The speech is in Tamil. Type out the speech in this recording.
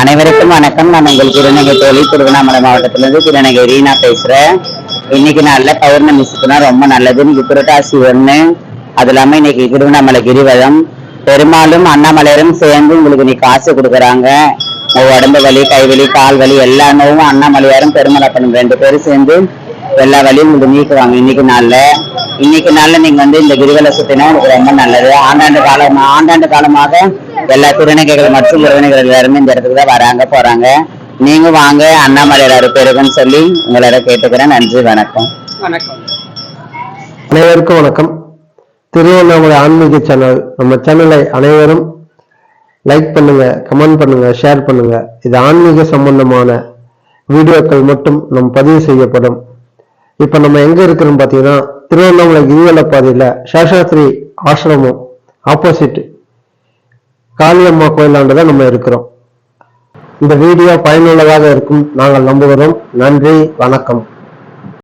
அனைவருக்கும் வணக்கம். நான் உங்கள் திருநங்கை தோழி. திருவண்ணாமலை மாவட்டத்திலிருந்து திருநங்கை ரீனா பேசுறேன். இன்னைக்கு நல்ல பௌர்ணமி சுத்தினா ரொம்ப நல்லது இன்னைக்கு புரட்டாசி ஒண்ணு அது இல்லாம இன்னைக்கு திருவண்ணாமலை கிரிவலம். பெருமாளும் அண்ணாமலையரும் சேர்ந்து உங்களுக்கு இன்னைக்கு காசு கொடுக்குறாங்க. உடம்பு வலி கை வலி கால் வலி எல்லா நோவும் அண்ணாமலையாரும் பெருமளப்பனும் ரெண்டு பேரும் சேர்ந்து எல்லா வலியும் உங்களுக்கு நீக்குவாங்க இன்னைக்கு நாள்ல. இன்னைக்கு நாள்ல நீங்க வந்து இந்த கிரிவல சுத்தினா உங்களுக்கு ரொம்ப நல்லது. ஆண்டாண்டு காலம் ஆண்டாண்டு காலமாக எல்லா திருநங்கைகள் மற்றும் உறவினர்கள் எல்லாருமே இந்த இடத்துக்கு தான் வராங்க போறாங்க. நீங்க வாங்க அண்ணாமலையார் பெருகுன்னு சொல்லி உங்களோட கேட்டுக்கிறேன். நன்றி வணக்கம். வணக்கம். அனைவருக்கும் வணக்கம். திருவண்ணாமலை ஆன்மீக சேனல் நம்ம சேனலை அனைவரும் லைக் பண்ணுங்க கமெண்ட் பண்ணுங்க ஷேர் பண்ணுங்க. இது ஆன்மீக சம்பந்தமான வீடியோக்கள் மட்டும் நம் பதிவு செய்யப்படும். இப்ப நம்ம எங்க இருக்கிறோம் பாத்தீங்கன்னா திருவண்ணாமலை கிரிவல பாதையில சேஷாத்ரி ஆசிரமம் ஆப்போசிட் காளியம்மா கோயிலாண்டு தான் நம்ம இருக்கிறோம். இந்த வீடியோ பயனுள்ளதாக இருக்கும். நாங்கள் நம்புகிறோம். நன்றி. வணக்கம்.